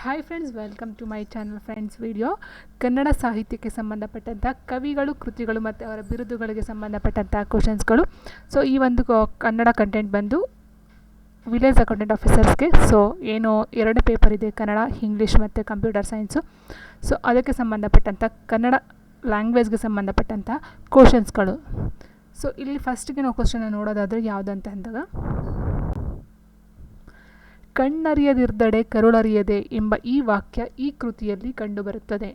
Hi friends welcome to my channel friends video Kannada ಸಾಹಿತ್ಯಕ್ಕೆ ಸಂಬಂಧಪಟ್ಟಂಥ ಕವಿಗಳು ಕೃತಿಗಳು ಮತ್ತು ಅವರ ಬಿರುದುಗಳಿಗೆ ಸಂಬಂಧಪಟ್ಟಂಥ ಕ್ವಶನ್ಸ್ಗಳು ಸೊ ಈ ಒಂದು ಕನ್ನಡ ಕಂಟೆಂಟ್ ಬಂದು ವಿಲೇಜ್ ಅಕೌಂಟೆಂಟ್ ಆಫೀಸರ್ಸ್ಗೆ ಸೊ ಏನು ಎರಡು ಪೇಪರ್ ಇದೆ ಕನ್ನಡ ಇಂಗ್ಲೀಷ್ ಮತ್ತು ಕಂಪ್ಯೂಟರ್ ಸೈನ್ಸು ಸೊ ಅದಕ್ಕೆ ಸಂಬಂಧಪಟ್ಟಂಥ ಕನ್ನಡ ಲ್ಯಾಂಗ್ವೇಜ್ಗೆ ಸಂಬಂಧಪಟ್ಟಂಥ ಕ್ವಶನ್ಸ್ಗಳು ಸೊ ಇಲ್ಲಿ ಫಸ್ಟಿಗೆ ನಾವು ಕ್ವಶನ್ನ ನೋಡೋದಾದರೆ ಯಾವುದಂತ ಅಂದಾಗ ಕಣ್ಣರಿಯದಿರ್ದಡೆ ಕರುಳರಿಯದೆ ಎಂಬ ಈ ವಾಕ್ಯ ಈ ಕೃತಿಯಲ್ಲಿ ಕಂಡುಬರುತ್ತದೆ.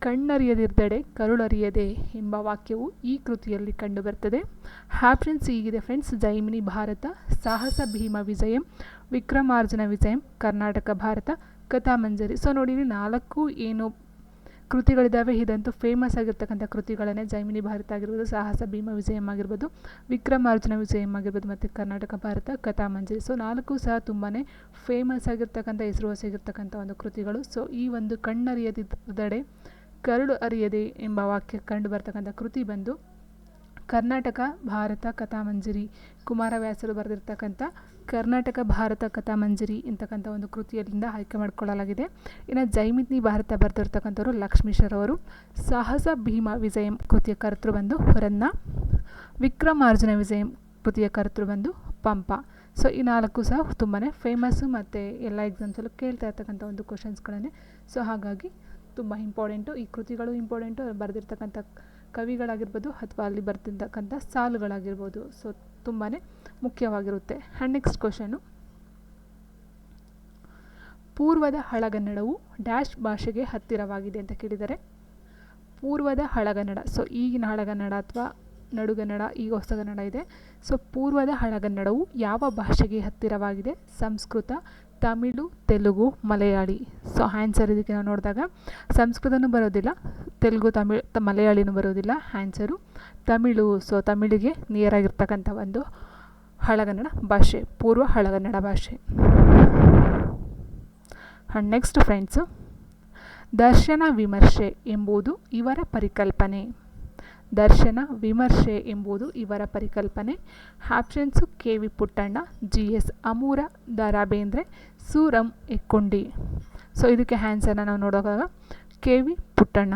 ಕಣ್ಣರಿಯದಿರ್ದಡೆ ಕರುಳರಿಯದೆ ಎಂಬ ವಾಕ್ಯವು ಈ ಕೃತಿಯಲ್ಲಿ ಕಂಡುಬರುತ್ತದೆ ಫ್ರೆಂಡ್ಸ್ ಹೀಗಿದೆ ಫ್ರೆಂಡ್ಸ್, ಜೈಮಿನಿ ಭಾರತ, ಸಾಹಸ ಭೀಮ ವಿಜಯಂ, ವಿಕ್ರಮಾರ್ಜುನ ವಿಜಯಂ, ಕರ್ನಾಟಕ ಭಾರತ, ಕಥಾಮಂಜರಿ. ಸೊ ನೋಡಿ ಇಲ್ಲಿ ನಾಲ್ಕು ಏನು ಕೃತಿಗಳಿದ್ದಾವೆ. ಇದಂತೂ ಫೇಮಸ್ ಆಗಿರ್ತಕ್ಕಂಥ ಕೃತಿಗಳನ್ನೇ ಜೈಮಿನಿ ಭಾರತ ಆಗಿರ್ಬೋದು, ಸಾಹಸ ಭೀಮ ವಿಜಯಂ ಆಗಿರ್ಬೋದು ವಿಕ್ರಮಾರ್ಜುನ ವಿಜಯಂ ಆಗಿರ್ಬೋದು ಮತ್ತು ಕರ್ನಾಟಕ ಭಾರತ ಕಥಾಮಂಜರಿ. ಸೊ ನಾಲ್ಕು ಸಹ ತುಂಬಾ ಫೇಮಸ್ ಆಗಿರ್ತಕ್ಕಂಥ ಹೆಸರುವಾಸಿಯಾಗಿರ್ತಕ್ಕಂಥ ಒಂದು ಕೃತಿಗಳು. ಸೊ ಈ ಒಂದು ಕಣ್ಣರಿಯದಿದ್ದಡೆ ಕರುಳು ಅರಿಯದೆ ಎಂಬ ವಾಕ್ಯ ಕಂಡು ಬರ್ತಕ್ಕಂಥ ಕೃತಿ ಬಂದು ಕರ್ನಾಟಕ, ಭಾರತ ಕಥಾಮಂಜರಿ ಕುಮಾರವ್ಯಾಸರು ಬರೆದಿರ್ತಕ್ಕಂಥ ಕರ್ನಾಟಕ, ಭಾರತ ಕಥಾಮಂಜರಿ ಅಂತಕ್ಕಂಥ ಒಂದು ಕೃತಿಯಲ್ಲಿಂದ ಆಯ್ಕೆ ಮಾಡಿಕೊಳ್ಳಲಾಗಿದೆ. ಇನ್ನು ಜೈಮಿನಿ ಭಾರತ ಬರೆದಿರ್ತಕ್ಕಂಥವ್ರು ಲಕ್ಷ್ಮೀಶ್ವರವರು ಸಾಹಸ ಭೀಮ ವಿಜಯಂ ಕೃತಿಯ ಕರ್ತೃ ಬಂದು ಹೊರನ್ನ. ವಿಕ್ರಮಾರ್ಜುನ ವಿಜಯಂ ಕೃತಿಯ ಕರ್ತೃ ಬಂದು ಪಂಪ. ಸೊ ಈ ನಾಲ್ಕು ಸಹ ತುಂಬಾ ಫೇಮಸ್ಸು ಮತ್ತು ಎಲ್ಲ ಎಕ್ಸಾಮ್ಸಲ್ಲೂ ಕೇಳ್ತಾ ಇರ್ತಕ್ಕಂಥ ಒಂದು ಕ್ವಶನ್ಸ್ಗಳನ್ನೇ ಸೊ ಹಾಗಾಗಿ ತುಂಬ ಇಂಪಾರ್ಟೆಂಟು ಈ ಕೃತಿಗಳು ಇಂಪಾರ್ಟೆಂಟು ಬರೆದಿರ್ತಕ್ಕಂಥ ಕವಿಗಳಾಗಿರ್ಬೋದು ಅಥವಾ ಅಲ್ಲಿ ಬರ್ತಿರ್ತಕ್ಕಂಥ ಸಾಲುಗಳಾಗಿರ್ಬೋದು. ಸೊ ತುಂಬಾ ಮುಖ್ಯವಾಗಿರುತ್ತೆ. ಆ್ಯಂಡ್ ನೆಕ್ಸ್ಟ್ ಕ್ವಶನು ಪೂರ್ವದ ಹಳಗನ್ನಡವು ಡ್ಯಾಶ್ ಭಾಷೆಗೆ ಹತ್ತಿರವಾಗಿದೆ ಅಂತ ಕೇಳಿದರೆ, ಪೂರ್ವದ ಹಳಗನ್ನಡ ಸೊ ಈಗಿನ ಹಳಗನ್ನಡ ಅಥವಾ ನಡುಗನ್ನಡ ಈಗ ಹೊಸಗನ್ನಡ ಇದೆ. ಸೊ ಪೂರ್ವದ ಹಳಗನ್ನಡವು ಯಾವ ಭಾಷೆಗೆ ಹತ್ತಿರವಾಗಿದೆ? ಸಂಸ್ಕೃತ ತಮಿಳು, ತೆಲುಗು, ಮಲಯಾಳಿ. ಸೊ ಆನ್ಸರ್ ಇದಕ್ಕೆ ನಾವು ನೋಡಿದಾಗ, ಸಂಸ್ಕೃತನೂ ಬರೋದಿಲ್ಲ, ತೆಲುಗು, ತಮಿಳ್ ಮಲಯಾಳಿನೂ ಬರೋದಿಲ್ಲ ಆ್ಯನ್ಸರು ತಮಿಳು. ಸೊ ತಮಿಳಿಗೆ ನಿಯರಾಗಿರ್ತಕ್ಕಂಥ ಒಂದು ಹಳಗನ್ನಡ ಭಾಷೆ, ಪೂರ್ವ ಹಳಗನ್ನಡ ಭಾಷೆ. ಆ್ಯಂಡ್ ನೆಕ್ಸ್ಟ್ ಫ್ರೆಂಡ್ಸು ದರ್ಶನ ವಿಮರ್ಶೆ ಎಂಬುದು ಇವರ ಪರಿಕಲ್ಪನೆ. ದರ್ಶನ, ವಿಮರ್ಶೆ ಎಂಬುದು ಇವರ ಪರಿಕಲ್ಪನೆ. Options K V Puttanna, G S Amur Da Ra Bendre Suram Ekkundi. So ಇದಕ್ಕೆ ಆನ್ಸರ್ನ ನಾವು ನೋಡೋವಾಗ ಕೆ ವಿ ಪುಟ್ಟಣ್ಣ.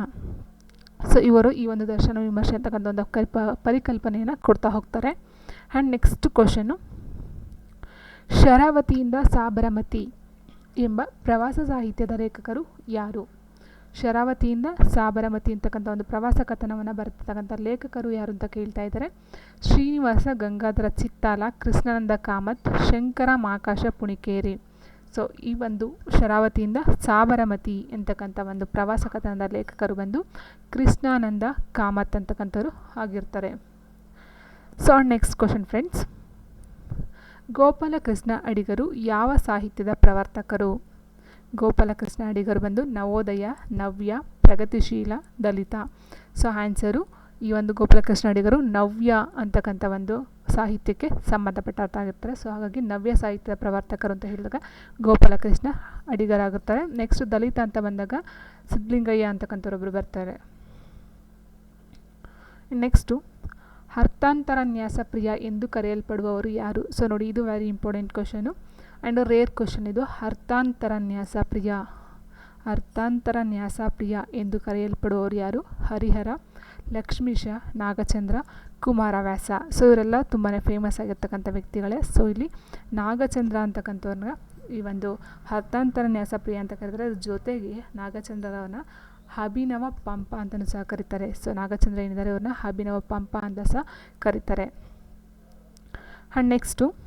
ಸೊ ಇವರು ಈ ಒಂದು ದರ್ಶನ, ವಿಮರ್ಶೆ ಅಂತಕ್ಕಂಥ ಒಂದು ಕಲ್ಪ, ಪರಿಕಲ್ಪನೆಯನ್ನು ಕೊಡ್ತಾ ಹೋಗ್ತಾರೆ. ಆ್ಯಂಡ್ ನೆಕ್ಸ್ಟ್ ಕ್ವಶನ್ನು ಶರಾವತಿಯಿಂದ ಸಾಬರಮತಿ ಎಂಬ ಪ್ರವಾಸ ಸಾಹಿತ್ಯದ ಲೇಖಕರು ಯಾರು? ಶರಾವತಿಯಿಂದ ಸಾಬರಮತಿ ಅಂತಕ್ಕಂಥ ಒಂದು ಪ್ರವಾಸ ಕಥನವನ್ನು ಬರ್ತಕ್ಕಂಥ ಲೇಖಕರು ಯಾರು ಅಂತ ಕೇಳ್ತಾ ಇದ್ದಾರೆ. ಶ್ರೀನಿವಾಸ ಗಂಗಾಧರ ಚಿತ್ತಾಲ, ಕೃಷ್ಣಾನಂದ ಕಾಮತ್, ಶಂಕರ ಮಾಕಾಶ ಪುಣಿಕೇರಿ. ಸೊ ಈ ಒಂದು ಶರಾವತಿಯಿಂದ ಸಾಬರಮತಿ ಅಂತಕ್ಕಂಥ ಒಂದು ಪ್ರವಾಸ ಕಥನದ ಲೇಖಕರು ಬಂದು ಕೃಷ್ಣಾನಂದ ಕಾಮತ್ ಅಂತಕ್ಕಂಥವ್ರು ಆಗಿರ್ತಾರೆ. So next question friends Gopalakrishna ಅಡಿಗರು ಯಾವ ಸಾಹಿತ್ಯದ ಪ್ರವರ್ತಕರು? ಗೋಪಾಲಕೃಷ್ಣ ಅಡಿಗರು ಬಂದು ನವೋದಯ, ನವ್ಯ, ಪ್ರಗತಿಶೀಲ, ದಲಿತ. ಸೊ ಆನ್ಸರು ಈ ಒಂದು ಗೋಪಾಲಕೃಷ್ಣ ಅಡಿಗರು ನವ್ಯ ಅಂತಕ್ಕಂಥ ಒಂದು ಸಾಹಿತ್ಯಕ್ಕೆ ಸಂಬಂಧಪಟ್ಟಂತಾಗಿರ್ತಾರೆ ಸೊ ಹಾಗಾಗಿ ನವ್ಯ ಸಾಹಿತ್ಯದ ಪ್ರವರ್ತಕರು ಅಂತ ಹೇಳಿದಾಗ ಗೋಪಾಲಕೃಷ್ಣ ಅಡಿಗರಾಗುತ್ತಾರೆ ನೆಕ್ಸ್ಟ್ ದಲಿತ ಅಂತ ಬಂದಾಗ ಸಿದ್ಧಲಿಂಗಯ್ಯ ಅಂತಕ್ಕಂಥವ್ರೊಬ್ಬರು ಬರ್ತಾರೆ. ನೆಕ್ಸ್ಟು ಅರ್ಥಾಂತರ ನ್ಯಾಸಪ್ರಿಯ ಎಂದು ಕರೆಯಲ್ಪಡುವವರು ಯಾರು? ಸೊ ನೋಡಿ, ಇದು very important question and rare question ಇದು ಅರ್ಥಾಂತರ ನ್ಯಾಸ ಪ್ರಿಯ? ಅರ್ಥಾಂತರ ನ್ಯಾಸ ಪ್ರಿಯ ಎಂದು ಕರೆಯಲ್ಪಡುವವರು ಯಾರು? ಹರಿಹರ, ಲಕ್ಷ್ಮೀಶ, ನಾಗಚಂದ್ರ, ಕುಮಾರವ್ಯಾಸ. ಸೊ ಇವರೆಲ್ಲ ತುಂಬಾ ಫೇಮಸ್ ಆಗಿರ್ತಕ್ಕಂಥ ವ್ಯಕ್ತಿಗಳೇ. ಸೊ ಇಲ್ಲಿ ನಾಗಚಂದ್ರ ಅಂತಕ್ಕಂಥವ್ರನ್ನ ಈ ಒಂದು ಅರ್ಥಾಂತರ ನ್ಯಾಸ ಪ್ರಿಯ ಅಂತ ಕರೆದರೆ, ಅದ್ರ ಜೊತೆಗೆ ನಾಗಚಂದ್ರವನ್ನು ಅಭಿನವ ಪಂಪ ಅಂತಲೂ ಸಹ ಕರೀತಾರೆ. ಸೊ ನಾಗಚಂದ್ರ ಏನಿದ್ದಾರೆ, ಅವ್ರನ್ನ ಅಭಿನವ ಪಂಪ ಅಂತ ಸಹ ಕರೀತಾರೆ. ಆ್ಯಂಡ್ ನೆಕ್ಸ್ಟು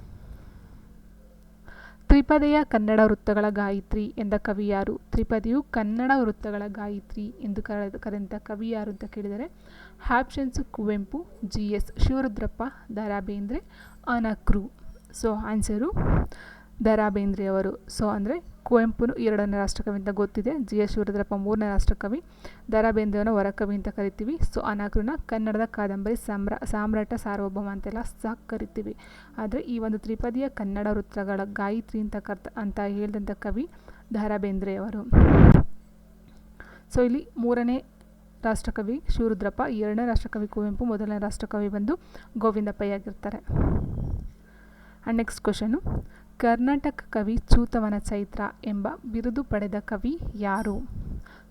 ತ್ರಿಪದಿಯ ಕನ್ನಡ ವೃತ್ತಗಳ ಗಾಯತ್ರಿ ಎಂದ ಕವಿ ಯಾರು ತ್ರಿಪದಿಯು ಕನ್ನಡ ವೃತ್ತಗಳ ಗಾಯತ್ರಿ ಎಂದು ಕರೆದ ಕರೆದಂಥ ಕವಿ ಯಾರು ಅಂತ ಕೇಳಿದರೆ options Kuvempu, G S Shivarudrappa Da Ra Bendre Anakru so answer Da Ra ಬೇಂದ್ರೆಯವರು so ಅಂದರೆ ಕುವೆಂಪುನು ಎರಡನೇ ರಾಷ್ಟ್ರಕವಿ ಅಂತ ಗೊತ್ತಿದೆ. ಜಿ ಎಸ್ ಶಿವರುದ್ರಪ್ಪ ಮೂರನೇ ರಾಷ್ಟ್ರಕವಿ. ದ ರಾ ವರಕವಿ ಅಂತ ಕರಿತೀವಿ. ಸೊ ಅನಾಕ್ರನ್ನ ಕನ್ನಡದ ಕಾದಂಬರಿ ಸಾಮ್ರಾ ಸಾಮ್ರಾಟ ಸಾರ್ವಭೌಮ ಅಂತೆಲ್ಲ ಸಹ ಕರಿತೀವಿ. ಆದರೆ ಈ ಒಂದು ತ್ರಿಪದಿಯ ಕನ್ನಡ ವೃತ್ತಗಳ ಗಾಯತ್ರಿ ಅಂತ ಕರ್ತ, ಅಂತ ಹೇಳಿದಂಥ ಕವಿ ದ ರಾ ಬೇಂದ್ರೆಯವರು ಸೊ ಇಲ್ಲಿ ಮೂರನೇ ರಾಷ್ಟ್ರಕವಿ ಶಿವರುದ್ರಪ್ಪ, ಎರಡನೇ ರಾಷ್ಟ್ರಕವಿ ಕುವೆಂಪು, ಮೊದಲನೇ ರಾಷ್ಟ್ರಕವಿ ಬಂದು ಗೋವಿಂದಪ್ಪಯ್ಯ ಆಗಿರ್ತಾರೆ. ಆ್ಯಂಡ್ ನೆಕ್ಸ್ಟ್ ಕ್ವಶನು ಕರ್ನಾಟಕ ಕವಿ ಚೂತವನ ಚೈತ್ರ ಎಂಬ ಬಿರುದು ಪಡೆದ ಕವಿ ಯಾರು?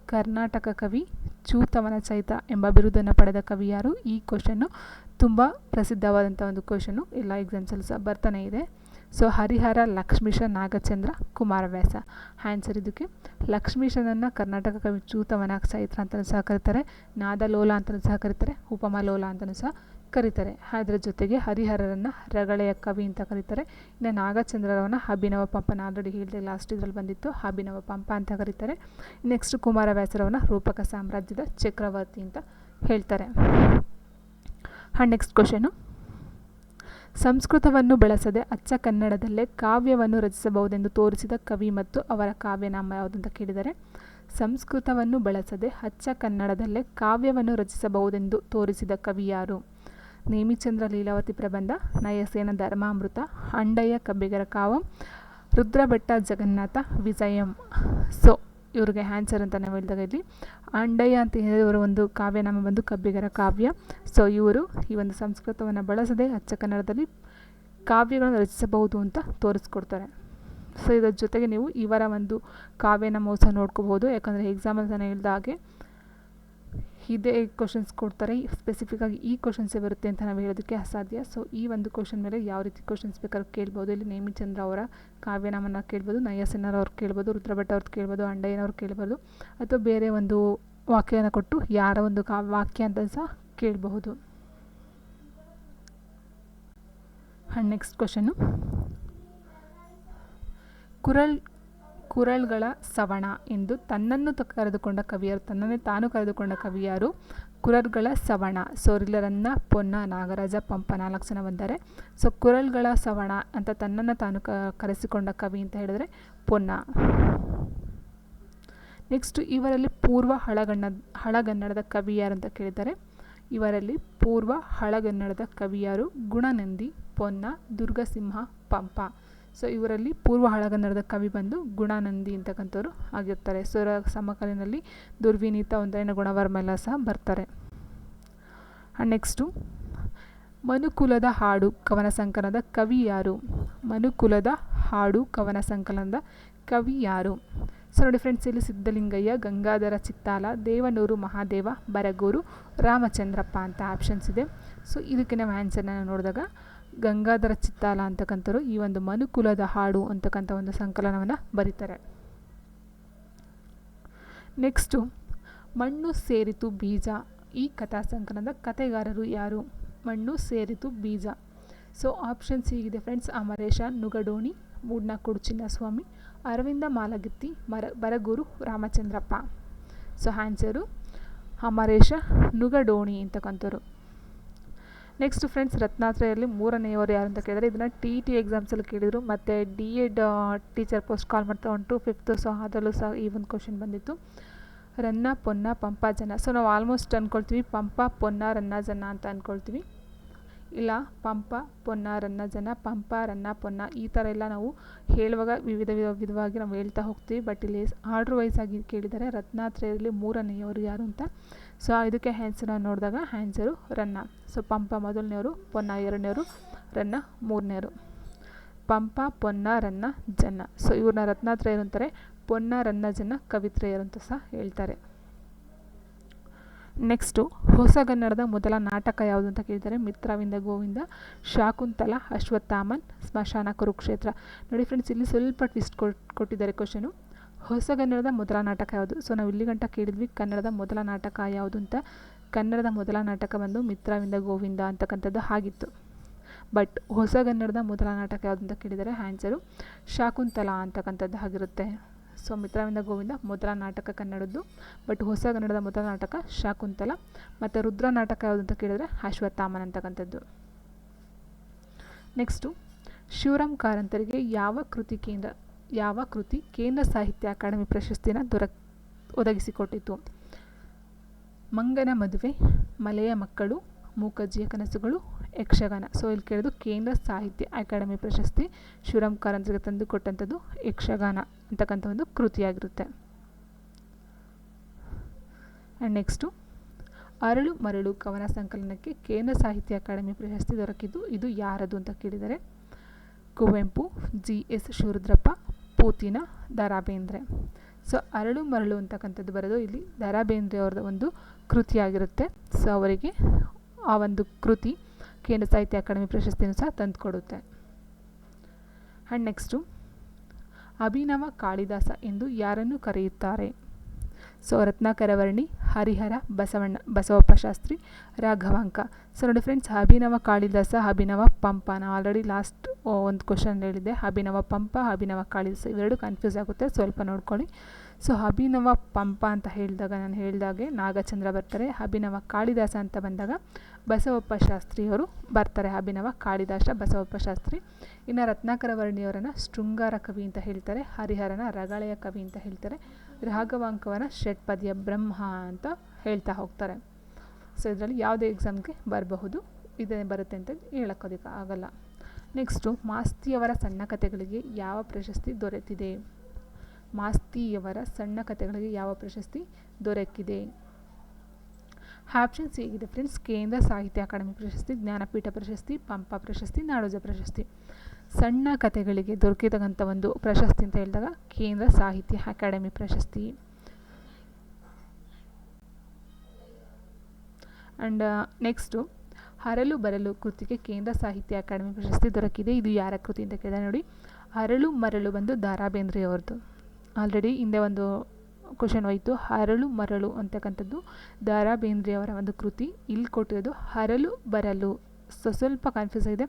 ಕರ್ನಾಟಕ ಕವಿ ಚೂತವನ ಚೈತ್ರ ಎಂಬ ಬಿರುದನ್ನು ಪಡೆದ ಕವಿ ಯಾರು? ಈ ಕ್ವಶನ್ನು ತುಂಬ ಪ್ರಸಿದ್ಧವಾದಂಥ ಒಂದು ಕ್ವಶನ್ನು ಎಲ್ಲ ಎಕ್ಸಾಮ್ಸಲ್ಲೂ ಸಹ ಬರ್ತಾನೆ ಇದೆ. ಸೊ ಹರಿಹರ ಲಕ್ಷ್ಮೀಶ ನಾಗಚಂದ್ರ ಕುಮಾರವ್ಯಾಸ. ಆನ್ಸರ್ ಇದಕ್ಕೆ, ಲಕ್ಷ್ಮೀಶನನ್ನು ಕರ್ನಾಟಕ ಕವಿ ಚೂತವನ ಚೈತ್ರ ಅಂತಲೂ ಸಹ ಕರೀತಾರೆ, ನಾದಲೋಲ ಅಂತಲೂ ಸಹ ಕರೀತಾರೆ, ಉಪಮಲೋಲ ಅಂತಲೂ ಸಹ ಕರೀತಾರೆ. ಅದರ ಜೊತೆಗೆ ಹರಿಹರರನ್ನು ರಗಳೆಯ ಕವಿ ಅಂತ ಕರೀತಾರೆ. ಇನ್ನು ನಾಗಚಂದ್ರರವನ್ನ ಅಭಿನವ ಪಂಪನ ಆಲ್ರೆಡಿ ಹೇಳಿದೆ ಲಾಸ್ಟ್ ಇದರಲ್ಲಿ ಬಂದಿತ್ತು, ಅಭಿನವ ಪಂಪ ಅಂತ ಕರೀತಾರೆ. ನೆಕ್ಸ್ಟ್ ಕುಮಾರವ್ಯಾಸರವನ್ನ ರೂಪಕ ಸಾಮ್ರಾಜ್ಯದ ಚಕ್ರವರ್ತಿ ಅಂತ ಹೇಳ್ತಾರೆ. ಆ್ಯಂಡ್ ನೆಕ್ಸ್ಟ್ ಕ್ವಶನು ಸಂಸ್ಕೃತವನ್ನು ಬಳಸದೆ ಅಚ್ಚ ಕನ್ನಡದಲ್ಲೇ ಕಾವ್ಯವನ್ನು ರಚಿಸಬಹುದೆಂದು ತೋರಿಸಿದ ಕವಿ ಮತ್ತು ಅವರ ಕಾವ್ಯನಾಮ ಯಾವುದಂತ ಕೇಳಿದರೆ, ಸಂಸ್ಕೃತವನ್ನು ಬಳಸದೆ ಅಚ್ಚ ಕನ್ನಡದಲ್ಲೇ ಕಾವ್ಯವನ್ನು ರಚಿಸಬಹುದೆಂದು ತೋರಿಸಿದ ಕವಿ ಯಾರು? ನೇಮಿಚಂದ್ರ ಲೀಲಾವತಿ ಪ್ರಬಂಧ, ನಯಸೇನ ಧರ್ಮಾಮೃತ, ಅಂಡಯ್ಯ ಕಬ್ಬಿಗರ ಕಾವಂ ರುದ್ರಭಟ್ಟ ಜಗನ್ನಾಥ, ವಿಜಯಂ. ಸೊ, ಇವ್ರಿಗೆ ಆನ್ಸರ್ ಅಂತ ನಾವು ಹೇಳಿದಾಗ ಇಲ್ಲಿ, ಅಂಡಯ್ಯ ಅಂತ ಹೇಳಿದವರ ಇವರ ಒಂದು ಕಾವ್ಯನಾಮ ಬಂದು ಕಬ್ಬಿಗರ ಕಾವ್ಯ. ಸೊ, ಇವರು ಈ ಒಂದು ಸಂಸ್ಕೃತವನ್ನು ಬಳಸದೆ ಅಚ್ಚ ಕನ್ನಡದಲ್ಲಿ ಕಾವ್ಯಗಳನ್ನು ರಚಿಸಬಹುದು ಅಂತ ತೋರಿಸ್ಕೊಡ್ತಾರೆ. ಸೊ, ಇದರ ಜೊತೆಗೆ ನೀವು ಇವರ ಒಂದು ಕಾವ್ಯನ ಸಹ ನೋಡ್ಕೋಬೋದು ಯಾಕಂದರೆ ಎಕ್ಸಾಮಲ್ಲಿ ನಾನು ಹೇಳಿದ ಹಾಗೆ ಇದೇ ಕ್ವಶನ್ಸ್ ಕೊಡ್ತಾರೆ. ಸ್ಪೆಸಿಫಿಕ್ಕಾಗಿ ಈ ಕ್ವಶನ್ಸೇ ಬರುತ್ತೆ ಅಂತ ನಾವು ಹೇಳೋದಕ್ಕೆ ಅಸಾಧ್ಯ. ಸೊ ಈ ಒಂದು ಕ್ವಶನ್ ಮೇಲೆ ಯಾವ ರೀತಿ ಕ್ವಶನ್ಸ್ ಬೇಕಾದ್ರೂ ಕೇಳ್ಬೋದು. ಇಲ್ಲಿ ನೇಮಿಚಂದ್ರ ಅವರ ಕಾವ್ಯನಾಮನ ಕೇಳ್ಬೋದು ನಯಸೆನ್ನರ್ ಅವ್ರು ಕೇಳ್ಬೋದು, ರುದ್ರಭಟ್ ಅವ್ರದ್ದು ಕೇಳ್ಬೋದು, ಅಂಡಯ್ಯನವ್ರು ಕೇಳ್ಬೋದು, ಅಥವಾ ಬೇರೆ ಒಂದು ವಾಕ್ಯವನ್ನು ಕೊಟ್ಟು ಯಾರ ಒಂದು ಕಾ, ವಾಕ್ಯ ಅಂತ ಸಹ ಕೇಳಬಹುದು. ನೆಕ್ಸ್ಟ್ ಕ್ವಶನ್ನು ಕುರಳ್ ಕುರಳ್ಗಳ ಸವಣ ಎಂದು ತನ್ನನ್ನು ಕರೆದುಕೊಂಡ ಕವಿಯರು, ತನ್ನನ್ನೇ ತಾನು ಕರೆದುಕೊಂಡ ಕವಿಯಾರು ಕುರಳ್ಗಳ ಸವಣ. ಸೋರಿಲರನ್ನ ಪೊನ್ನ, ನಾಗರಾಜ, ಪಂಪ ನಾಲ್ಕು ಜನ ಬಂದರೆ. ಸೊ ಕುರಳ್ಗಳ ಸವಣ ಅಂತ ತನ್ನನ್ನು ತಾನು ಕರೆಸಿಕೊಂಡ ಕವಿ ಅಂತ ಹೇಳಿದ್ರೆ ಪೊನ್ನ. ನೆಕ್ಸ್ಟ್ ಇವರಲ್ಲಿ ಪೂರ್ವ ಹಳಗಣ್ಣ ಹಳಗನ್ನಡದ ಕವಿ ಯಾರು ಅಂತ ಕೇಳಿದ್ದಾರೆ ಇವರಲ್ಲಿ ಪೂರ್ವ ಹಳಗನ್ನಡದ ಕವಿಯಾರು ಗುಣನಂದಿ, ಪೊನ್ನ, ದುರ್ಗಸಿಂಹ, ಪಂಪ. ಸೊ ಇವರಲ್ಲಿ ಪೂರ್ವ ಹಳಗನ್ನಡದ ಕವಿ ಬಂದು ಗುಣಾನಂದಿ ಅಂತಕ್ಕಂಥವ್ರು ಆಗಿರ್ತಾರೆ. ಸೊ ಇವರ ಸಮಕಾಲೀನಲ್ಲಿ ದುರ್ವಿನೀತ ಒಂದೈನ ಗುಣವರ್ಮ ಎಲ್ಲ ಸಹ ಬರ್ತಾರೆ. ಆ್ಯಂಡ್ ನೆಕ್ಸ್ಟು ಮನುಕುಲದ ಹಾಡು ಕವನ ಸಂಕಲನದ ಕವಿ ಯಾರು? ಮನುಕುಲದ ಹಾಡು ಕವನ ಸಂಕಲನದ ಕವಿ ಯಾರು? ಸೊ ನೋಡಿ ಫ್ರೆಂಡ್ಸ್ ಇಲ್ಲಿ ಸಿದ್ಧಲಿಂಗಯ್ಯ, ಗಂಗಾಧರ ಚಿತ್ತಾಲ, ದೇವನೂರು ಮಹಾದೇವ, ಬರಗೂರು, ರಾಮಚಂದ್ರಪ್ಪ ಅಂತ ಆಪ್ಷನ್ಸ್ ಇದೆ. ಸೊ ಇದಕ್ಕೆ ನಾವು ಆ್ಯನ್ಸರ್ನ ನೋಡಿದಾಗ ಗಂಗಾಧರ ಚಿತ್ತಾಲ ಅಂತಕ್ಕಂಥವ್ರು ಈ ಒಂದು ಮನುಕುಲದ ಹಾಡು ಅಂತಕ್ಕಂಥ ಒಂದು ಸಂಕಲನವನ್ನು ಬರೀತಾರೆ. ನೆಕ್ಸ್ಟು ಮಣ್ಣು ಸೇರಿತು ಬೀಜ. ಈ ಕಥಾ ಸಂಕಲನದ ಕಥೆಗಾರರು ಯಾರು? ಮಣ್ಣು ಸೇರಿತು ಬೀಜ. ಸೊ ಆಪ್ಷನ್ಸ್ ಹೀಗಿದೆ ಫ್ರೆಂಡ್ಸ್ ಅಮರೇಶ, ನುಗಡೋಣಿ ಮೂಡ್ನಾಕುಡು ಚಿನ್ನಸ್ವಾಮಿ, ಅರವಿಂದ ಮಾಲಗಿತ್ತಿ, ಮರ, ಬರಗೂರು ರಾಮಚಂದ್ರಪ್ಪ. ಸೊ ಆನ್ಸರು ಅಮರೇಶ, ನುಗಡೋಣಿ ಅಂತಕ್ಕಂಥವ್ರು. ನೆಕ್ಸ್ಟ್ ಫ್ರೆಂಡ್ಸ್ ರತ್ನಾತ್ರೆಯಲ್ಲಿ ಮೂರನೆಯವರು ಯಾರು ಅಂತ ಕೇಳಿದರೆ ಇದನ್ನು ಟಿ ಟಿ ಎಕ್ಸಾಮ್ಸಲ್ಲಿ ಕೇಳಿದರು. ಮತ್ತು D Ed teacher post call ಮಾಡ್ತಾ ಉಂಟು. ಫಿಫ್ತ್ ಸೊ ಅದರಲ್ಲೂ ಸಹ ಈ ಒಂದು ಕ್ವಶನ್ ಬಂದಿತ್ತು. ರನ್ನ, ಪೊನ್ನ, ಪಂಪ, ಜನ. ಸೊ ನಾವು ಆಲ್ಮೋಸ್ಟ್ ಅಂದ್ಕೊಳ್ತೀವಿ ಪಂಪ, ಪೊನ್ನ, ರನ್ನ, ಜನ ಅಂತ ಅಂದ್ಕೊಳ್ತೀವಿ ಇಲ್ಲ, ಪಂಪ, ಪೊನ್ನ, ರನ್ನ, ಜನ, ಪಂಪ, ರನ್ನ, ಪೊನ್ನ ಈ ಥರ ಎಲ್ಲ ನಾವು ಹೇಳುವಾಗ ವಿವಿಧ ವಿಧ ವಿಧವಾಗಿ ನಾವು ಹೇಳ್ತಾ ಹೋಗ್ತೀವಿ. ಬಟ್ ಇಲ್ಲಿ ಆರ್ಡ್ರ್ ವೈಸ್ ಆಗಿ ಕೇಳಿದರೆ ರತ್ನಾತ್ರೆಯಲ್ಲಿ ಮೂರನೆಯವರು ಯಾರು ಅಂತ ಸೊ ಇದಕ್ಕೆ ಆನ್ಸರ್ನ ನೋಡಿದಾಗ ಹ್ಯಾನ್ಸರು ರನ್ನ ಸೊ ಪಂಪ ಮೊದಲನೆಯವರು ಪೊನ್ನ ಎರಡನೇವರು ರನ್ನ ಮೂರನೇವರು. ಪಂಪ, ಪೊನ್ನ ರನ್ನ ಜನ್ನ. ಸೊ ಇವ್ರನ್ನ ರತ್ನಾತ್ರಯರು ಅಂತಾರೆ, ಪೊನ್ನ ರನ್ನ ಜನ್ನ ಕವಿತ್ರೆಯರು ಅಂತ ಸಹ ಹೇಳ್ತಾರೆ. ನೆಕ್ಸ್ಟು ಹೊಸಗನ್ನಡದ ಮೊದಲ ನಾಟಕ ಯಾವುದು ಅಂತ ಕೇಳಿದರೆ ಮಿತ್ರವಿಂದ, ಗೋವಿಂದ, ಶಾಕುಂತಲ, ಅಶ್ವತ್ಥಾಮನ್, ಸ್ಮಶಾನ ಕುರುಕ್ಷೇತ್ರ. ನೋಡಿ ಫ್ರೆಂಡ್ಸ್ ಇಲ್ಲಿ ಸ್ವಲ್ಪ ಟ್ವಿಸ್ಟ್ ಕೊಟ್ಟಿದ್ದಾರೆ ಕ್ವಶನು ಹೊಸಗನ್ನಡದ ಮೊದಲ ನಾಟಕ ಯಾವುದು? ಸೊ ನಾವು ಇಲ್ಲಿ ಗಂಟ ಕೇಳಿದ್ವಿ, ಕನ್ನಡದ ಮೊದಲ ನಾಟಕ ಯಾವುದು ಅಂತ. ಕನ್ನಡದ ಮೊದಲ ನಾಟಕ ಬಂದು ಮಿತ್ರವಿಂದ ಗೋವಿಂದ ಅಂತಕ್ಕಂಥದ್ದು ಆಗಿತ್ತು. ಬಟ್ ಹೊಸಗನ್ನಡದ ಮೊದಲ ನಾಟಕ ಯಾವುದು ಅಂತ ಕೇಳಿದರೆ ಆ್ಯನ್ಸರು ಶಾಕುಂತಲಾ ಅಂತಕ್ಕಂಥದ್ದು ಆಗಿರುತ್ತೆ. ಸೊ ಮಿತ್ರವಿಂದ ಗೋವಿಂದ ಮೊದಲ ನಾಟಕ ಕನ್ನಡದ್ದು. ಬಟ್ ಹೊಸಗನ್ನಡದ ಮೊದಲ ನಾಟಕ ಶಾಕುಂತಲ. ಮತ್ತು ರುದ್ರ ನಾಟಕ ಯಾವುದು ಅಂತ ಕೇಳಿದರೆ ಅಶ್ವತ್ಥಾಮನ್ ಅಂತಕ್ಕಂಥದ್ದು. ನೆಕ್ಸ್ಟು ಶಿವರಾಮ್ ಕಾರಂತರಿಗೆ ಯಾವ ಕೃತಿ ಕೇಂದ್ರ ಯಾವ ಕೃತಿ ಕೇಂದ್ರ ಸಾಹಿತ್ಯ ಅಕಾಡೆಮಿ ಪ್ರಶಸ್ತಿನ ದೊರ, ಒದಗಿಸಿಕೊಟ್ಟಿತು? ಮಂಗನ ಮದುವೆ, ಮಲೆಯ ಮಕ್ಕಳು, ಮೂಕಜ್ಜಿಯ ಕನಸುಗಳು, ಯಕ್ಷಗಾನ. ಸೊ ಇಲ್ಲಿ ಕೇಳಿದು ಕೇಂದ್ರ ಸಾಹಿತ್ಯ ಅಕಾಡೆಮಿ ಪ್ರಶಸ್ತಿ ಶಿವರಾಮ್ ಕಾರಂತರಿಗೆ ತಂದು ಕೊಟ್ಟಂಥದ್ದು ಯಕ್ಷಗಾನ ಅಂತಕ್ಕಂಥ ಒಂದು ಕೃತಿಯಾಗಿರುತ್ತೆ. ಆ್ಯಂಡ್ ನೆಕ್ಸ್ಟು ಅರಳು ಮರಳು ಕವನ ಸಂಕಲನಕ್ಕೆ ಕೇಂದ್ರ ಸಾಹಿತ್ಯ ಅಕಾಡೆಮಿ ಪ್ರಶಸ್ತಿ ದೊರಕಿದ್ದು ಇದು ಯಾರದು ಅಂತ ಕೇಳಿದರೆ, Kuvempu, G S Shivarudrappa Putina Da Bendre so, Aralu Maralu ಅಂತಕ್ಕಂಥದ್ದು ಬರೋದು ಇಲ್ಲಿ ದ ರಾ ಬೇಂದ್ರೆ ಅವ್ರದ್ದು ಒಂದು ಕೃತಿಯಾಗಿರುತ್ತೆ. ಸೊ, ಅವರಿಗೆ ಆ ಒಂದು ಕೃತಿ ಕೇಂದ್ರ ಸಾಹಿತ್ಯ ಅಕಾಡೆಮಿ ಪ್ರಶಸ್ತಿಯನ್ನು ಸಹ ತಂದುಕೊಡುತ್ತೆ ಆ್ಯಂಡ್ ನೆಕ್ಸ್ಟು, ಅಭಿನವ ಕಾಳಿದಾಸ ಎಂದು ಯಾರನ್ನು ಕರೆಯುತ್ತಾರೆ? ಸೊ ರತ್ನಾಕರವರ್ಣಿ ಹರಿಹರ ಬಸವಣ್ಣ ಬಸವಪ್ಪ ಶಾಸ್ತ್ರಿ ರಾಘವಾಂಕ. ಸೊ ನೋಡಿ ಫ್ರೆಂಡ್ಸ್ ಅಭಿನವ ಕಾಳಿದಾಸ, ಅಭಿನವ ಪಂಪ. ನಾವು ಆಲ್ರೆಡಿ ಲಾಸ್ಟ್ ಒಂದು ಕ್ವಶನ್ ಹೇಳಿದ್ದೆ. ಅಭಿನವ ಪಂಪ, ಅಭಿನವ ಕಾಳಿದಾಸ. ಇವೆರಡು ಕನ್ಫ್ಯೂಸ್ ಆಗುತ್ತೆ. ಸ್ವಲ್ಪ ನೋಡ್ಕೊಳ್ಳಿ. ಸೊ ಅಭಿನವ ಪಂಪ ಅಂತ ಹೇಳಿದಾಗ, ನಾನು ಹೇಳಿದಾಗೆ ನಾಗಚಂದ್ರ ಬರ್ತಾರೆ. ಅಭಿನವ ಕಾಳಿದಾಸ ಅಂತ ಬಂದಾಗ ಬಸವಪ್ಪ ಶಾಸ್ತ್ರಿಯವರು ಬರ್ತಾರೆ. ಅಭಿನವ ಕಾಳಿದಾಸ ಬಸವಪ್ಪ ಶಾಸ್ತ್ರಿ. ಇನ್ನು ರತ್ನಾಕರ ವರ್ಣಿಯವರನ್ನು ಶೃಂಗಾರ ಕವಿ ಅಂತ ಹೇಳ್ತಾರೆ. ಹರಿಹರನ ರಗಳೆಯ ಕವಿ ಅಂತ ಹೇಳ್ತಾರೆ. ರಾಘವಾಂಕವನ ಷಟ್ಪದಿಯ ಬ್ರಹ್ಮ ಅಂತ ಹೇಳ್ತಾ ಹೋಗ್ತಾರೆ. ಸೊ ಇದರಲ್ಲಿ ಯಾವುದೇ ಎಕ್ಸಾಮ್ಗೆ ಬರಬಹುದು. ಇದೇ ಬರುತ್ತೆ ಅಂತ ಹೇಳೋಕ್ಕೋದಕ್ಕೆ ಆಗಲ್ಲ. ನೆಕ್ಸ್ಟು ಮಾಸ್ತಿಯವರ ಸಣ್ಣ ಕಥೆಗಳಿಗೆ ಯಾವ ಪ್ರಶಸ್ತಿ ದೊರೆತಿದೆ? ಮಾಸ್ತಿಯವರ ಸಣ್ಣ ಕಥೆಗಳಿಗೆ ಯಾವ ಪ್ರಶಸ್ತಿ ದೊರಕಿದೆ? ಆಪ್ಷನ್ಸ್ ಹೇಗಿದೆ ಫ್ರೆಂಡ್ಸ್. ಕೇಂದ್ರ ಸಾಹಿತ್ಯ ಅಕಾಡೆಮಿ ಪ್ರಶಸ್ತಿ, ಜ್ಞಾನಪೀಠ ಪ್ರಶಸ್ತಿ, ಪಂಪ ಪ್ರಶಸ್ತಿ, ನಾಡೋಜ ಪ್ರಶಸ್ತಿ. ಸಣ್ಣ ಕಥೆಗಳಿಗೆ ದೊರಕಿದಂಥ ಒಂದು ಪ್ರಶಸ್ತಿ ಅಂತ ಹೇಳಿದಾಗ ಕೇಂದ್ರ ಸಾಹಿತ್ಯ ಅಕಾಡೆಮಿ ಪ್ರಶಸ್ತಿ. ಆ್ಯಂಡ್ ನೆಕ್ಸ್ಟು ಹರಳು ಬರಲು ಕೃತಿಗೆ ಕೇಂದ್ರ ಸಾಹಿತ್ಯ ಅಕಾಡೆಮಿ ಪ್ರಶಸ್ತಿ ದೊರಕಿದೆ. ಇದು ಯಾರ ಕೃತಿ ಅಂತ ಕೇಳಿದ್ರೆ ನೋಡಿ ಹರಳು ಮರಳು ಬಂದು ದಾರಾ ಬೇಂದ್ರೆ ಅವ್ರದ್ದು ಆಲ್ರೆಡಿ ಹಿಂದೆ ಒಂದು ಕ್ವಶನ್ ಹೋಯಿತು, ಹರಳು ಮರಳು ಅಂತಕ್ಕಂಥದ್ದು. ದಾರಾ ಬೇಂದ್ರೆ ಅವರ ಒಂದು ಕೃತಿ, ಇಲ್ಲಿ ಕೊಟ್ಟಿರೋದು ಹರಳು ಬರಲು. ಸೊ ಸ್ವಲ್ಪ ಕನ್ಫ್ಯೂಸ್ ಆಗಿದೆ.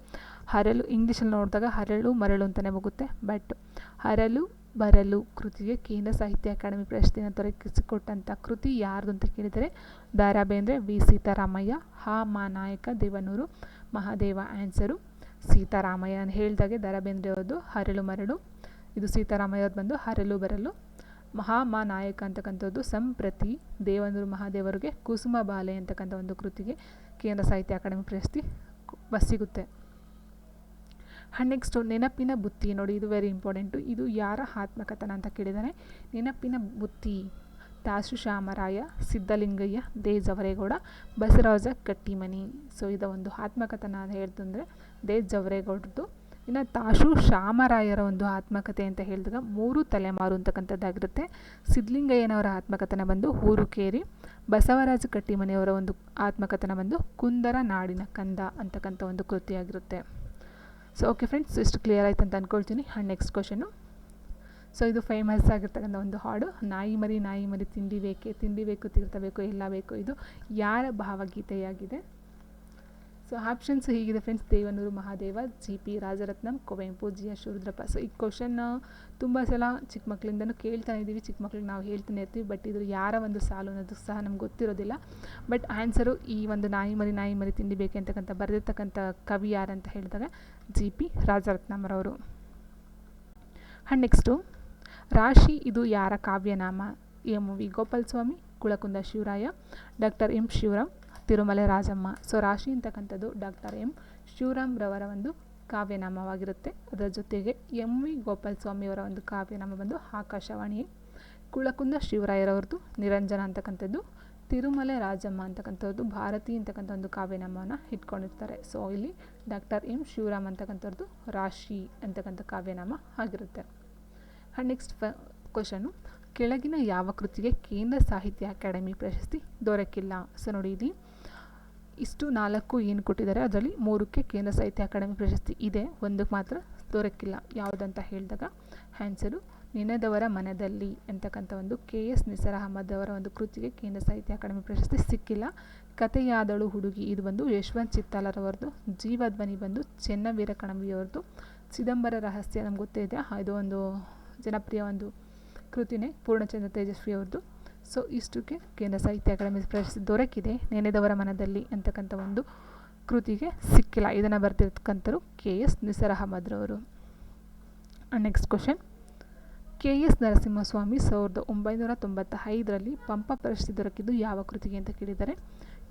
ಹರಳು ಇಂಗ್ಲೀಷಲ್ಲಿ ನೋಡಿದಾಗ ಹರಳು ಮರಳು ಅಂತಲೇ ಹೋಗುತ್ತೆ. ಬಟ್ ಹರಳು ಬರಲು ಕೃತಿಗೆ ಕೇಂದ್ರ ಸಾಹಿತ್ಯ ಅಕಾಡೆಮಿ ಪ್ರಶಸ್ತಿನ ದೊರಕಿಸಿಕೊಟ್ಟಂಥ ಕೃತಿ ಯಾರ್ದು ಅಂತ ಕೇಳಿದರೆ ದಾರಾ ಬೇಂದ್ರೆ ವಿ. ಸೀತಾರಾಮಯ್ಯ, ಹಾ ಮಾ ನಾಯಕ ದೇವನೂರು, ಮಹಾದೇವ ಆನ್ಸರು ಸೀತಾರಾಮಯ್ಯ. ಅಂತ ಹೇಳಿದಾಗೆ ದಾರಾ ಬೇಂದ್ರೆ ಅವರದು ಹರಳು ಮರಳು. ಇದು ಸೀತಾರಾಮಯ್ಯವ್ರು ಬಂದು ಹರಲು ಬರಲು ಮಹಾಮಾನಾಯಕ ಅಂತಕ್ಕಂಥದ್ದು ಸಂಪ್ರತಿ ದೇವನೂರು ಮಹಾದೇವರಿಗೆ ಕುಸುಮ ಬಾಲೆ ಅಂತಕ್ಕಂಥ ಒಂದು ಕೃತಿಗೆ ಕೇಂದ್ರ ಸಾಹಿತ್ಯ ಅಕಾಡೆಮಿ ಪ್ರಶಸ್ತಿ ಸಿಗುತ್ತೆ. ನೆಕ್ಸ್ಟು ನೆನಪಿನ ಬುತ್ತಿ ನೋಡಿ, ಇದು ವೆರಿ ಇಂಪಾರ್ಟೆಂಟು ಇದು ಯಾರ ಆತ್ಮಕಥನ ಅಂತ ಕೇಳಿದರೆ, ನೆನಪಿನ ಬುತ್ತಿ ದಾಸು ಶ್ಯಾಮರಾಯ ಸಿದ್ಧಲಿಂಗಯ್ಯ ದೇ ಜವರೇಗೌಡ, ಬಸವರಾಜ ಕಟ್ಟಿಮನಿ. ಸೊ ಇದು ಒಂದು ಆತ್ಮಕಥನ ಅಂತ ಹೇಳ್ತಂದರೆ ದೇ ಜವರೇಗೌಡದ್ದು ಇನ್ನು ತಾಶು ಶಾಮರಾಯರ ಒಂದು ಆತ್ಮಕಥೆ ಅಂತ ಹೇಳಿದಾಗ ಮೂರು ತಲೆಮಾರು ಅಂತಕ್ಕಂಥದ್ದಾಗಿರುತ್ತೆ. ಸಿದ್ಧಲಿಂಗಯ್ಯನವರ ಆತ್ಮಕಥನ ಬಂದು ಊರುಕೇರಿ ಬಸವರಾಜ ಕಟ್ಟಿಮನೆಯವರ ಒಂದು ಆತ್ಮಕಥನ ಬಂದು ಕುಂದರ ನಾಡಿನ ಕಂದ ಅಂತಕ್ಕಂಥ ಒಂದು ಕೃತಿಯಾಗಿರುತ್ತೆ. ಸೊ ಓಕೆ ಫ್ರೆಂಡ್ಸ್ ಇಷ್ಟು ಕ್ಲಿಯರ್ ಆಯ್ತು ಅಂತ ಅಂದ್ಕೊಳ್ತೀನಿ ಆ್ಯಂಡ್ ನೆಕ್ಸ್ಟ್ ಕ್ವಶನು ಸೊ ಇದು ಫೇಮಸ್ ಆಗಿರ್ತಕ್ಕಂಥ ಒಂದು ಹಾಡು. ನಾಯಿ ಮರಿ ನಾಯಿ ಮರಿ, ತಿಂಡಿ ಬೇಕೆ, ತಿಂಡಿ ಬೇಕು ತೀರ್ಥ ಬೇಕು ಎಲ್ಲ ಬೇಕು, ಇದು ಯಾರ ಭಾವಗೀತೆಯಾಗಿದೆ? ಸೊ ಆಪ್ಷನ್ಸ್ ಹೀಗಿದೆ friends Devanuru Mahadeva G P Rajaratnam, Kuvempu, G S Shivarudrappa so ಈ ಕ್ವಶನ್ ತುಂಬ ಸಲ ಚಿಕ್ಕ ಮಕ್ಕಳಿಂದನೂ ಕೇಳ್ತಾನೆ ಇದ್ದೀವಿ. ಚಿಕ್ಕ ಮಕ್ಳಿಗೆ ನಾವು ಹೇಳ್ತಾನೆ ಇರ್ತೀವಿ. ಬಟ್ ಇದು ಯಾರ ಒಂದು ಸಾಲು ಅನ್ನೋದು ಸಹ ನಮ್ಗೆ ಗೊತ್ತಿರೋದಿಲ್ಲ. ಬಟ್ ಆನ್ಸರು ಈ ಒಂದು ನಾಯಿ ಮರಿ ನಾಯಿ ಮರಿ ತಿಂಡಿ ಬೇಕೆ ಅಂತಕ್ಕಂಥ ಬರೆದಿರ್ತಕ್ಕಂಥ ಕವಿ ಯಾರಂತ ಹೇಳಿದಾಗ ಜಿ ಪಿ ರಾಜರತ್ನಂರವರು. ಹಾಂ ನೆಕ್ಸ್ಟು ರಾಶಿ ಇದು ಯಾರ ಕಾವ್ಯನಾಮ? M V Gopal Swamy Kulakunda Shivaraya, doctor M Shivaram Tirumale Rajamma. So, Rashi ಅಂತಕ್ಕಂಥದ್ದು ಡಾಕ್ಟರ್ ಎಂ. ಶಿವರಾಮ್ರವರ ಒಂದು ಕಾವ್ಯನಾಮವಾಗಿರುತ್ತೆ. ಅದರ ಜೊತೆಗೆ ಎಂ ವಿ ಗೋಪಾಲ್ ಸ್ವಾಮಿಯವರ ಒಂದು ಕಾವ್ಯನಾಮ ಬಂದು ಆಕಾಶವಾಣಿ. ಕುಳಕುಂದ ಶಿವರಾಯರವ್ರದ್ದು ನಿರಂಜನ ಅಂತಕ್ಕಂಥದ್ದು. ತಿರುಮಲೆ ರಾಜಮ್ಮ ಅಂತಕ್ಕಂಥದ್ದು ಭಾರತಿ ಅಂತಕ್ಕಂಥ ಒಂದು ಕಾವ್ಯನಾಮವನ್ನು ಇಟ್ಕೊಂಡಿರ್ತಾರೆ. ಸೊ, ಇಲ್ಲಿ ಡಾಕ್ಟರ್ ಎಂ. ಶಿವರಾಮ್ ಅಂತಕ್ಕಂಥವ್ರದ್ದು ರಾಶಿ ಅಂತಕ್ಕಂಥ ಕಾವ್ಯನಾಮ ಆಗಿರುತ್ತೆ. ಆ್ಯಂಡ್ ನೆಕ್ಸ್ಟ್ ಫ ಕ್ವಶನು ಕೆಳಗಿನ ಯಾವ ಕೃತಿಗೆ ಕೇಂದ್ರ ಸಾಹಿತ್ಯ ಅಕಾಡೆಮಿ ಪ್ರಶಸ್ತಿ ದೊರಕಿಲ್ಲ? ಸೊ, ನೋಡಿ ಇಲ್ಲಿ. ಇಷ್ಟು ನಾಲ್ಕು ಏನು ಕೊಟ್ಟಿದ್ದಾರೆ, ಅದರಲ್ಲಿ ಮೂರಕ್ಕೆ ಕೇಂದ್ರ ಸಾಹಿತ್ಯ ಅಕಾಡೆಮಿ ಪ್ರಶಸ್ತಿ ಇದೆ. ಒಂದಕ್ಕೆ ಮಾತ್ರ ದೊರಕಿಲ್ಲ. ಯಾವುದಂತ ಹೇಳಿದಾಗ ಆ್ಯನ್ಸರು ನೆನೆದವರ ಮನದಲ್ಲಿ ಅಂತಕ್ಕಂಥ ಒಂದು ಕೆ ಎಸ್ ನಿಸರ್ ಅಹಮದ್ ಅವರ ಒಂದು ಕೃತಿಗೆ ಕೇಂದ್ರ ಸಾಹಿತ್ಯ ಅಕಾಡೆಮಿ ಪ್ರಶಸ್ತಿ ಸಿಕ್ಕಿಲ್ಲ. ಕಥೆಯಾದಳು ಹುಡುಗಿ, ಇದು ಬಂದು ಯಶವಂತ್ ಚಿತ್ತಾಲರವರದು. ಜೀವಧ್ವನಿ ಬಂದು ಚೆನ್ನವೀರ ಕಣವಿಯವರದು ಚಿದಂಬರ ರಹಸ್ಯ ನಮ್ಗೆ ಗೊತ್ತೇ ಇದೆ. ಇದು ಒಂದು ಜನಪ್ರಿಯ ಒಂದು ಕೃತಿನೇ, ಪೂರ್ಣಚಂದ್ರ ತೇಜಸ್ವಿ ಅವ್ರದ್ದು ಸೊ ಇಷ್ಟಕ್ಕೆ ಕೇಂದ್ರ ಸಾಹಿತ್ಯ ಅಕಾಡೆಮಿ ಪ್ರಶಸ್ತಿ ದೊರಕಿದೆ. ನೆನೆದವರ ಮನದಲ್ಲಿ ಅಂತಕ್ಕಂಥ ಒಂದು ಕೃತಿಗೆ ಸಿಕ್ಕಿಲ್ಲ. ಇದನ್ನು ಬರೆದಿರ್ತಕ್ಕಂಥರು K S Nisar ಅಹಮದ್ರವರು next question K S Narasimhaswamy ಸಾವಿರದ ಒಂಬೈನೂರ ತೊಂಬತ್ತ ಐದರಲ್ಲಿ ಪಂಪ ಪ್ರಶಸ್ತಿ ದೊರಕಿದ್ದು ಯಾವ ಕೃತಿಗೆ ಅಂತ ಕೇಳಿದ್ದಾರೆ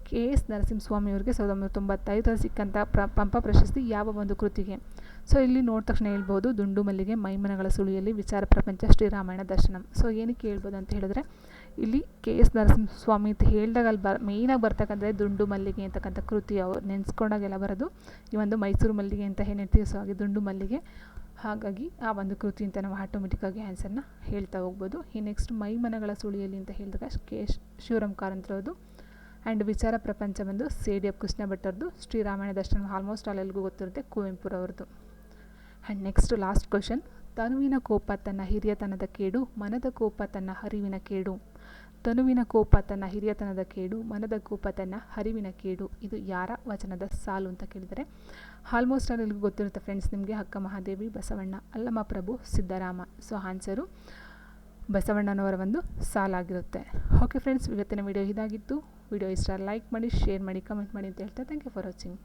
ಕೆ ಎಸ್ ನರಸಿಂಹಸ್ವಾಮಿ ಅವರಿಗೆ ಸಾವಿರದ ಒಂಬೈನೂರ ತೊಂಬತ್ತೈದರಲ್ಲಿ ಸಿಕ್ಕಂಥ ಪ್ರ, ಪಂಪ ಪ್ರಶಸ್ತಿ ಯಾವ ಒಂದು ಕೃತಿಗೆ? ಸೊ ಇಲ್ಲಿ ನೋಡಿದ ತಕ್ಷಣ ಹೇಳ್ಬೋದು. ದುಂಡು ಮಲ್ಲಿಗೆ ಮೈಮನಗಳ ಸುಳಿಯಲ್ಲಿ ವಿಚಾರ ಪ್ರಪಂಚ ಶ್ರೀರಾಮಾಯಣ ದರ್ಶನಂ. ಸೊ ಏನಕ್ಕೆ ಹೇಳ್ಬೋದು ಅಂತ ಹೇಳಿದ್ರೆ ಇಲ್ಲಿ ಕೆ ಎಸ್ ನರಸಿಂಹಸ್ವಾಮಿ ಅಂತ ಹೇಳಿದಾಗ ಅಲ್ಲಿ ಬ ಮೇಯ್ನಾಗಿ ಬರ್ತಕ್ಕಂಥದ್ದು ದುಂಡು ಮಲ್ಲಿಗೆ ಅಂತಕ್ಕಂಥ ಕೃತಿ ಅವ್ರು ನೆನೆಸ್ಕೊಂಡಾಗೆಲ್ಲ ಬರೋದು. ಈ ಒಂದು ಮೈಸೂರು ಮಲ್ಲಿಗೆ ಅಂತ ಏನು ಹೇಳ್ತೀವಿ ಸೊ ಹಾಗೆ ದುಂಡು ಮಲ್ಲಿಗೆ. ಹಾಗಾಗಿ ಆ ಒಂದು ಕೃತಿ ಅಂತ ನಾವು ಆಟೋಮೆಟಿಕ್ಕಾಗಿ ಆನ್ಸರ್ನ ಹೇಳ್ತಾ ಹೋಗ್ಬೋದು. ಈ ನೆಕ್ಸ್ಟ್ ಮೈಮನಗಳ ಸುಳಿಯಲ್ಲಿ ಅಂತ ಹೇಳಿದಾಗ ಕೆ ಶಿವರಾಮ್ ಕಾರಂತರದು ಆ್ಯಂಡ್ ವಿಚಾರ ಪ್ರಪಂಚ ಬಂದು ಸಿ ಡಿ ಎಫ್ ಕೃಷ್ಣ ಭಟ್ಟರದು ಶ್ರೀರಾಮಾಯಣ ದರ್ಶನ ಆಲ್ಮೋಸ್ಟ್ ಅಲ್ಲೆಲ್ರಿಗೂ ಗೊತ್ತಿರುತ್ತೆ ಕುವೆಂಪುರವ್ರದ್ದು ಆ್ಯಂಡ್ ನೆಕ್ಸ್ಟ್ ಲಾಸ್ಟ್ ಕ್ವಶನ್ ತನುವಿನ ಕೋಪ ತನ್ನ ಹಿರಿಯತನದ ಕೇಡು, ಮನದ ಕೋಪ ತನ್ನ ಹರಿವಿನ ಕೇಡು. ತನುವಿನ ಕೋಪ ತನ್ನ ಹಿರಿಯತನದ ಕೇಡು, ಮನದ ಕೋಪ ತನ್ನ ಹರಿವಿನ ಕೇಡು. ಇದು ಯಾರ ವಚನದ ಸಾಲು ಅಂತ ಕೇಳಿದರೆ? ಆಲ್ಮೋಸ್ಟ್ ಅಲ್ಲಿ ಗೊತ್ತಿರುತ್ತೆ ಫ್ರೆಂಡ್ಸ್, ನಿಮಗೆ ಅಕ್ಕ ಮಹಾದೇವಿ, ಬಸವಣ್ಣ, ಅಲ್ಲಮ್ಮ ಪ್ರಭು, ಸಿದ್ದರಾಮ. ಸೊ ಆನ್ಸರು ಬಸವಣ್ಣನವರ ಒಂದು ಸಾಲಾಗಿರುತ್ತೆ. ಓಕೆ ಫ್ರೆಂಡ್ಸ್ ಇವತ್ತಿನ ವಿಡಿಯೋ ಇದಾಗಿತ್ತು. ವಿಡಿಯೋ ಇಷ್ಟ ಲೈಕ್ ಮಾಡಿ ಶೇರ್ ಮಾಡಿ ಕಮೆಂಟ್ ಮಾಡಿ ಅಂತ ಹೇಳ್ತಾ ಥ್ಯಾಂಕ್ ಯು ಫಾರ್ ವಾಚಿಂಗ್